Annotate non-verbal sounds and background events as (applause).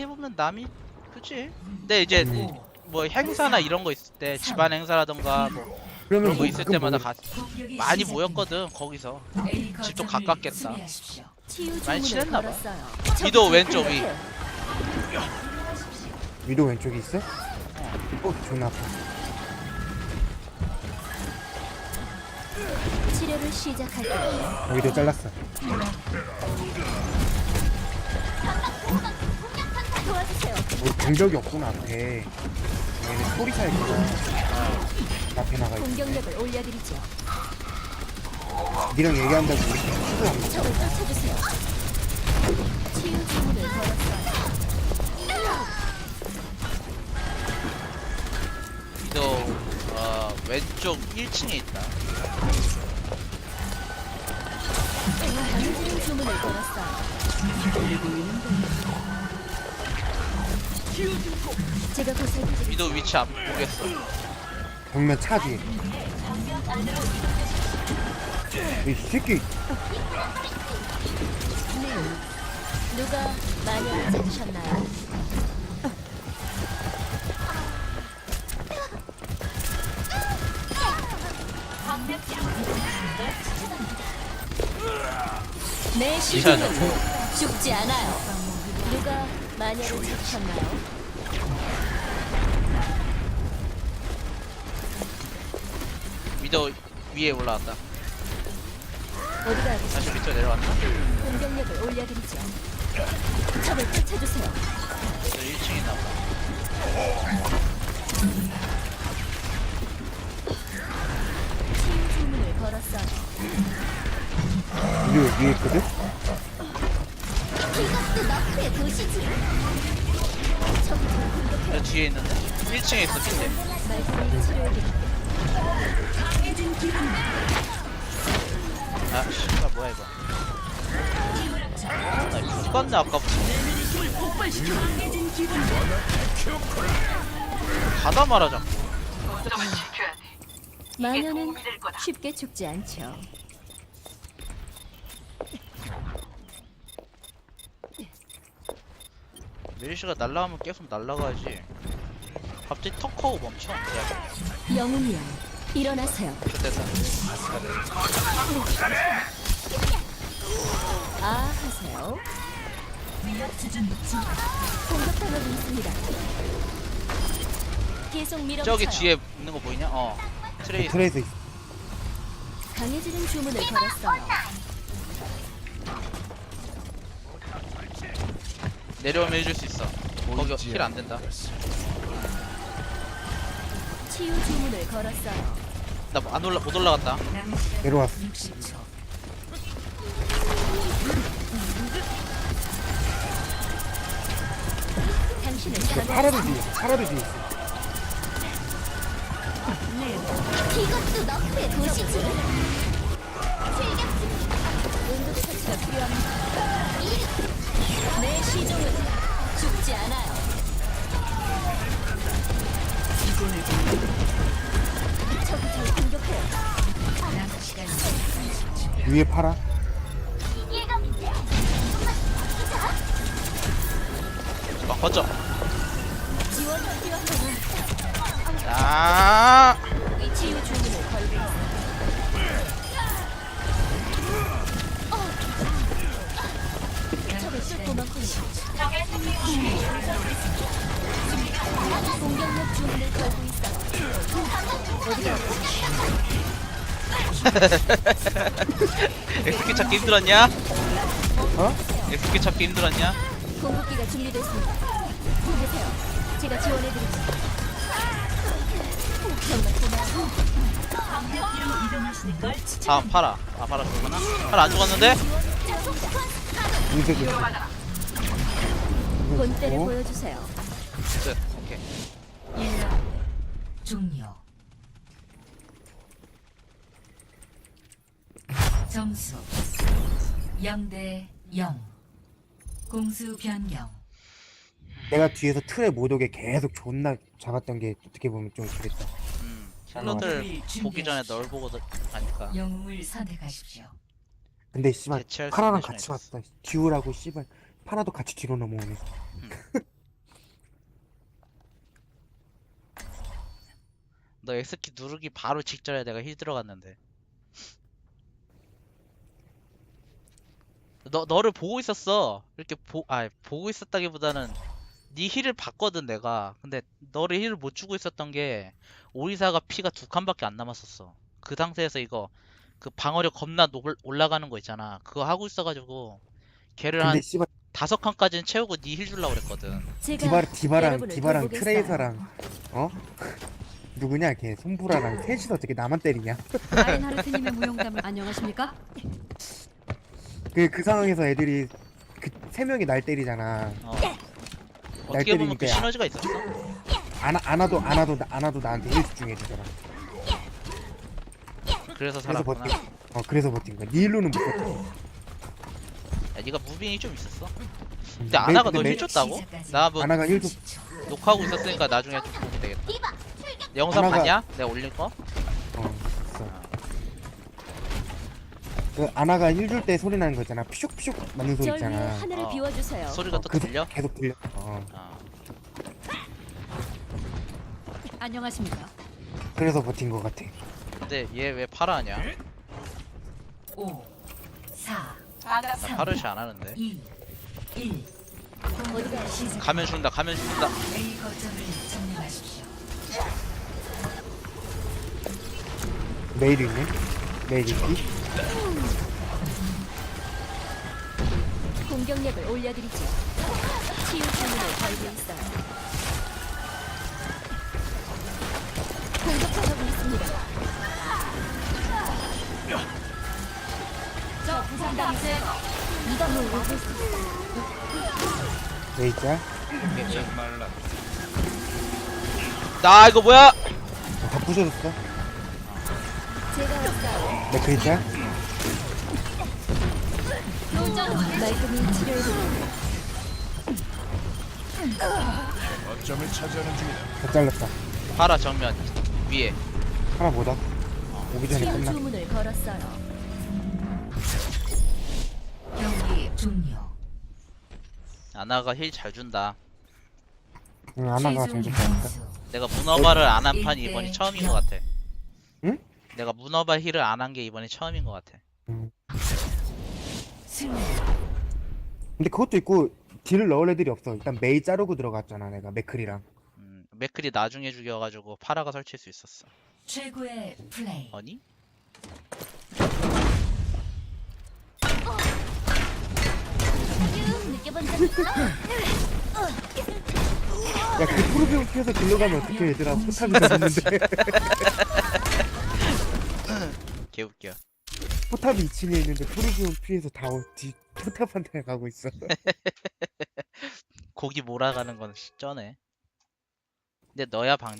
어떻게 보면 남이 그치? 근데 이제 음. 뭐 행사나 이런 거 있을 때 집안 행사라던가 뭐 그러면 그런 거뭐 있을 때마다 뭐 가, 많이 모였거든 거기서. 집도 가깝겠다. 많이 친했나 봐. 위도 왼쪽 위 위도 왼쪽에 있어? 어 존나 아파. 치료를 시작할게요. 여기도 잘랐어 도와주세요. 뭐 공격이 없구나 앞에 얘는 소리 차이구나 앞에 나가 있어 공격력을 올려드리죠. 니랑 얘기한다고 우리 수도 안 먹어 적을 쫓아주세요. 치유 주문을 걸었어요. 위도 어, 왼쪽 1층에 있다 강해지는 주문을 걸었어요. 제가 보살펴드리죠. 위도 위치 안 보겠어 벽면 차 뒤에 이 새끼 누가 마녀를 찾으셨나요? 내 시종은 죽지 않아요. 누가 마녀를 찾으셨나요? 위도 위에 올라왔다 어디가 아프세요? 다시 밑으로 내려왔다 공격력을 올려드리죠. 적을 쫓아주세요. 위도 1층에 있나 보다 치유 주문을 걸었어요. 위도 위에 있거든? 도시지. 저 뒤에 있는데 1층에 있어 치료해드릴게요. 아 씨발 뭐야 이거 나 죽었네 아까부터 가다 말아 자꾸 마녀는 쉽게 죽지 않죠. 메리시가 날라가면 계속 날라가야지 갑자기 턱 하고 멈춰 영웅이여, 일어나세요. 좋됐다 아 하세요. 공격당하고 있습니다. 계속 밀어붙여요. 저기 뒤에 있는 거 보이냐? 어 트레이 트레이서 있어 강해지는 주문을 걸었어요. 내려오면 해줄 수 있어 거기 힐안 된다 치유 주문을 걸었어요. 나 안 올라 못 올라갔다 내려왔어 당신을 저. 파라도 뒤에 있어 파라도 뒤에 있어 이것도 너프의 도시지. 위에 파라 막 거쳐 지 (laughs) 엑스키 찾기 힘들었냐? 어? 엑스키 찾기 힘들었냐? 공급기가 준비됐습니다. 보세요. 제가 지원해드리죠. 정말. 다음 파라 아 파라 죽었나? 파라 안 죽었는데? 있어 본때를 어? 보여주세요. 끝 오케이 1라 종료 점수 0대 0 공수 변경. 내가 뒤에서 틀에 못 오게 계속 존나 잡았던 게 어떻게 보면 좀 그랬다. 음, 어. 힐러들 보기 전에 널 보고 가니까. 영웅을 선택하십시오. 근데 씨발 파라랑 같이 왔다. 기우라고 씨발 파라도 같이 뒤로 넘어오네. 음. (laughs) 너 X키 누르기 바로 직전에 내가 힐 들어갔는데. 너 너를 보고 있었어. 이렇게 보, 아 보고 있었다기보다는 네 힐을 봤거든 내가. 근데 너를 힐을 못 주고 있었던 게 오리사가 피가 두 칸밖에 안 남았었어. 그 상태에서 이거 그 방어력 겁나 놀- 올라가는 거 있잖아. 그거 하고 있어가지고 걔를 한 근데 씨발 다섯 칸까지는 채우고 네힐 주려고 그랬거든. 디바 디바랑 여러분을 디바랑 돌보겠어요. 트레이서랑 어 (laughs) 누구냐 걔 손브라랑 (laughs) 셋이서 어떻게 나만 때리냐? 라인하르트님의 무용담을 안녕하십니까? 그 그 상황에서 애들이 그 세 명이 날 때리잖아. 어. 어떻게 보면 그 때리니까 시너지가 있었어. 안 안아도 안아도 안아도 나한테 일 집중해 주잖아. 그래서 그래서 살았구나. 버틴. 어 그래서 버틴 거야. 니 일로는 못 버텨. 야, 네가 무빙이 좀 있었어. 음, 근데 아나가 너 매- 힐 줬다고? 시작까지 나뭐 아나가 1조 녹화하고 있었으니까 나중에 좀 보면 되겠다. 영상 아나가- 봤냐? 내가 올린 거? 그 아나가 1줄 때 소리 나는 거 있잖아. 피슉피슉 맞는 소리 절 있잖아. 하늘을 어. 비워주세요. 소리가 어, 또그 들려? 계속 들려. 어. 어. 안녕하십니까? 그래서 버틴 거 같아. 근데 얘 왜 파라 하냐? 5 4 나 파르시 안 하는데. 2 1 어디가 시작 가면 죽는다. 가면 죽는다. A 거점을 점령하십시오 메일 있네. 메일 있기. 공격력을 올려드리죠. 치유 주문을 걸고 있어요. 공격하고 있습니다. 저 부상당 뭐 오고 있습니다. 메일 짤. 나 이거 뭐야? 어, 다 부셔졌어. 제가 왔어요. 맥크리 짤. 말끔히 치료해드립니다. 거점을 차지하는 중이다. 다 잘랐다. 파라 정면 위에. 하나 보다. 오기 전에 끝나. 주문을 걸었어요. 경기 종료 아나가 힐 잘 준다. 응, 아나가 잘 줬다니까. 점수 내가 문어발을 안 한 판이 일대 이번이 처음인 영. 것 같아. 응? 내가 문어발 힐을 안 한 게 이번이 처음인 것 같아. 승리 근데 그것도 있고 딜을 넣을 애들이 없어. 일단 메이 자르고 들어갔잖아 내가 맥클이랑. 음, 맥클이 나중에 죽여가지고 파라가 설칠 수 있었어. 최고의 플레이 아니? 느껴본 적 있어? 야 그 프로비움 피해서 딜러가면 어떻게 얘들아 포탑이 잡았는데 (laughs) 개웃겨. 포탑이 2층에 있는데 프로비움 피해서 다 어디 포탑한테 가고 있어. (laughs) 고기 몰아가는 건 쩌네. 근데 너야 방장.